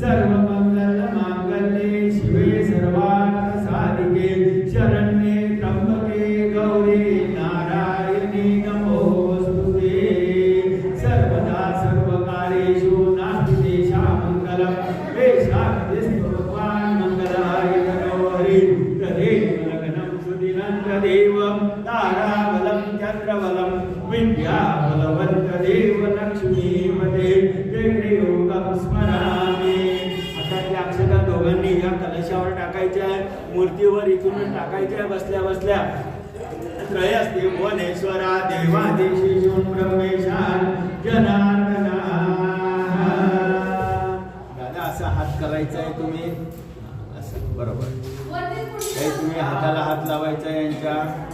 सर्वमङ्गलमाङ्गल्ये शिवे सर्वार्थसाधिके। शरण्ये लगनं सुदिनं तदेवं ताराबलं चन्द्रबलं विद्याबलवन्तदेव लक्ष्मीपदे योगं स्मरामि। आता त्या अक्षता दोघांनी या कलशावर टाकायच्या आहे मूर्तीवर इथून टाकायच्या आहे बसल्या बसल्या त्रयस्ते भुवनेश्वरा देवादिशेषु ब्रह्मेशान जनार्दना दादा असा हात करायचा आहे तुम्ही? असं बरोबर. हे तुम्ही हाताला हात लावायचा आहे यांच्या.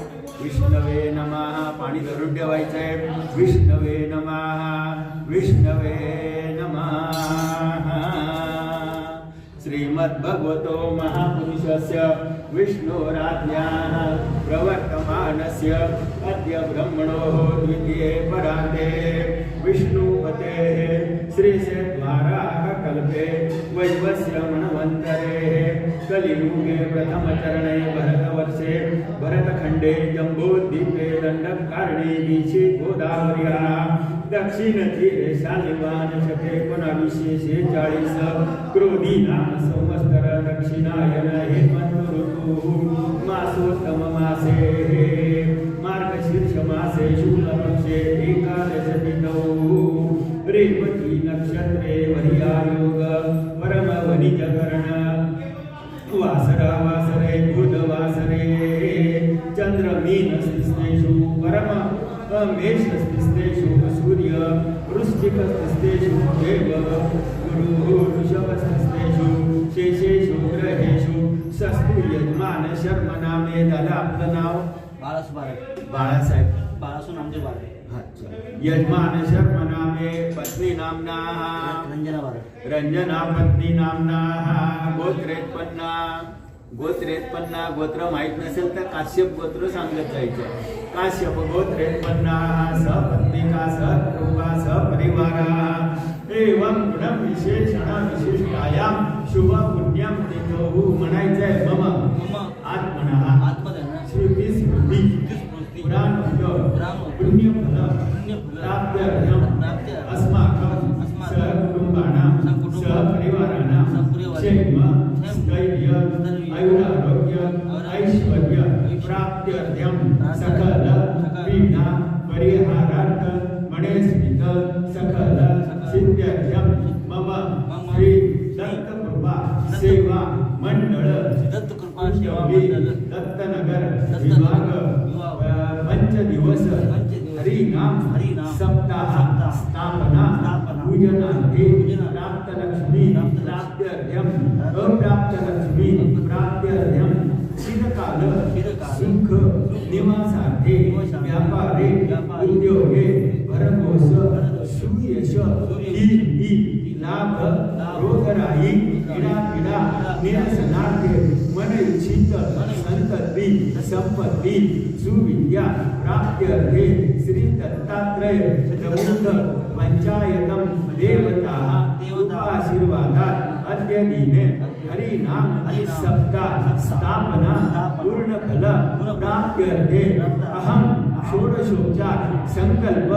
विष्णवे नमः. पाणी धरून ठेवायचं आहे. विष्णवे नमः. विष्णवे नमः. श्रीमद्भगवतो महापुरुषस्य विष्णोराज्ञाः प्रवर्तमानस्य अद्य ब्रह्मणोः द्वितीये परान्ते। विष्णुपतेः श्रीशद्वाराः कल्पे वैवस्य मन्वन्तरे कलियुगे प्रथमचरणे भरतवर्षे भरतखण्डे जम्बोद्वीपे दण्डकारणे दिशि गोदावर्याः। दक्षिणतीरे शालिवान शके एकोणावीसशे शेचाळीस क्रोधी नाम संवत्सर दक्षिणायन हेमंत रेवती नक्षत्रे वरियायोग परम वनिज कर्ण वासरा वासरे बुध वासरे चंद्र मीन स्थिस्तेषु परम मेष स्थिस्तेषु सूर्य वृश्चिक स्थिस्तेषु देव गुरु ऋषभ स्थिस्तेषु शेषेषु ग्रहेषु सस्तु यजमान शर्म नामे आपलं नाव बाळासू बाळे बाळासाहेब बाळासू नामदेव बाळे. यजमान शर्म नामे पत्नी नामना. रंजना बाळे रंजना पत्नी नामना. गोत्रेत्पन्ना गोत्रेत्पन्ना गोत्र माहीत नसेल तर काश्यप गोत्र सांगत जायचं. काश्यप गोत्रेत्पन्ना सपत्निका सकृपा सपरिवारा. एवं गुण विशेषण विशिष्टायाम शुभ पुण्यम तिथो म्हणायचंय प्राप्त्यर्थं सकल पीडा परिहारार्थ मणेस्मित सकल सिद्ध्यर्थं मम श्री दत्तकृपा सेवा मंडळ दत्त कृपा सेवा मंडळ दत्तनगर दत्त विभाग विभाग, अ, पंचदिवस पंचदिवस, हरिनाम हरिनाम, सप्ताह स्थापना पूजनार्थे प्राप्तलक्ष्मी प्राप्तलक्ष्मी, प्राप्त्यर्थ्यम अप्राप्तलक्ष्मी प्राप्त्यर्थ्यम चिरकाल सुख निवासार्थे व्यापारे उद्योगे भरघोष सुयश लाभ रोगराई पीडा पीडा निरसनार्थे मन इच्छित संतती संपत्ती सुविद्या प्राप्त्यर्थे श्री दत्तात्रय प्रबुद्ध पंचायतम देवता देवता, आशीर्वादात अद्य दिने। हरिनाम हरिनाम, सप्ताह स्थापना पूर्ण फल प्राप्त्यर्थे अहम षोडशोपचार संकल्प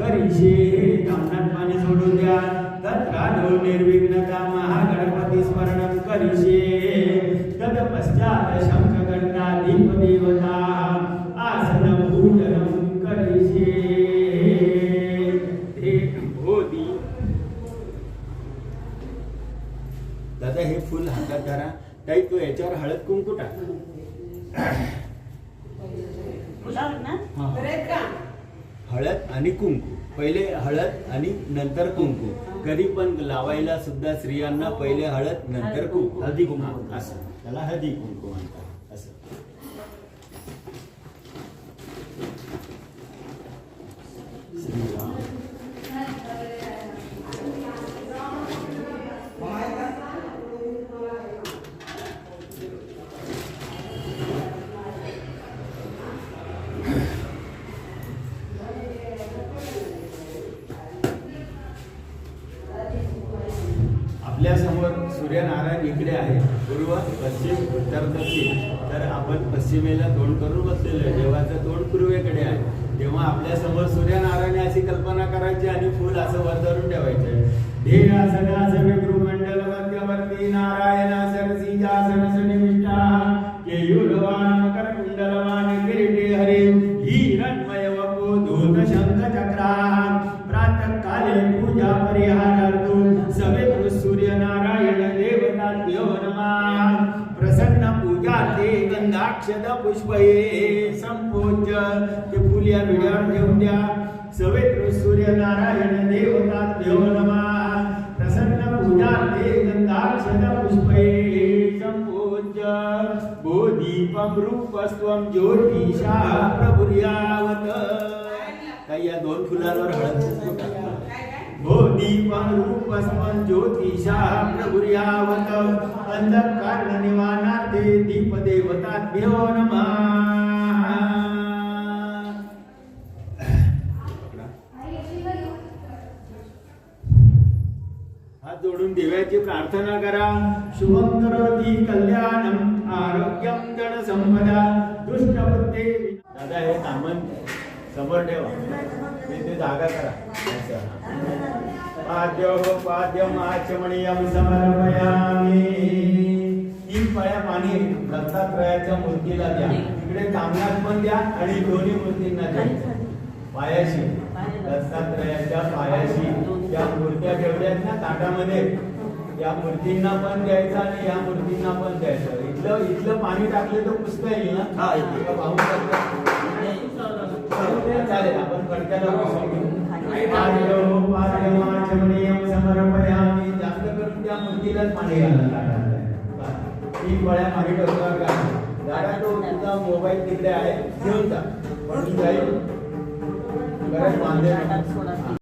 करिष्ये दामनात पाणी सोडून द्या. तत्रादो निर्विघ्नता महागणपती स्मरणं करिष्ये. तदपश्चात दादा हे फुल हातात धरा. ताई तू याच्यावर हळद कुंकू टाक. हळद आणि कुंकू. पहिले हळद आणि नंतर कुंकू. कधी पण लावायला सुद्धा स्त्रियांना पहिले हळद नंतर कुंकू. हळदी कुंकू. असं. त्याला हळदी कुंकू म्हणतात. असं. आपल्यासमोर सूर्यनारायण इकडे आहे. पूर्व पश्चिम उत्तर दक्षिण. तर आपण पश्चिमेला तोंड करून बसलेलो आहे. देवाचं तोंड पूर्वेकडे आहे. तेव्हा आपल्यासमोर सूर्यनारायण अशी कल्पना करायची आणि फुल असं वर धरून ठेवायचे ध्येया सदा सवितृमंडल मध्यवर्ती नारायण सरसीजासन सनिविष्टा केयुरवान गंधाक्षत पुष्पये संपूज्य. ते फुल या विड्यावर ठेवून द्या. सवितृ सूर्यनारायण देवताभ्यो नमः. प्रसन्न पूजार्थे गंधाक्षत पुष्पये संपूज्य. बोधीपं रूपस्त्वं ज्योतिषा प्रभुर्यावत. काही या दोन फुलांवर हळद कुंकू टाका. हो दीपं रूपस्मं ज्योतिषा प्रभुर्यावत अंधकार निवानाते दीपदेवताभ्यो नमः। हात जोडून देवाची प्रार्थना करा. शुभम करोति कल्याणम आरोग्यम जन संपदा दुष्ट बुद्धे दादा हे सामान समोर ठेवा. करा समर्पयामी. तीन पळ्या पाणी दत्तात्रयाच्या मूर्तीला द्या. इकडे कामनात पण द्या आणि दोन्ही मूर्तींना द्या. पायाशी. दत्तात्रयाच्या पायाशी. त्या मूर्त्या ठेवल्यात ना ताटामध्ये या मूर्तींना पण द्यायचं आणि या मूर्तींना पण द्यायचं. इथलं इथलं पाणी टाकलं तर पुसता येईल ना? हा, येते. चालेल आपण जास्त करून त्या मूर्तीलाच पाणी घालायला तीन पळ्या टोकावर दादा तो मोबाईल तिकडे आहे घेऊन जा. पण जाईल. गरज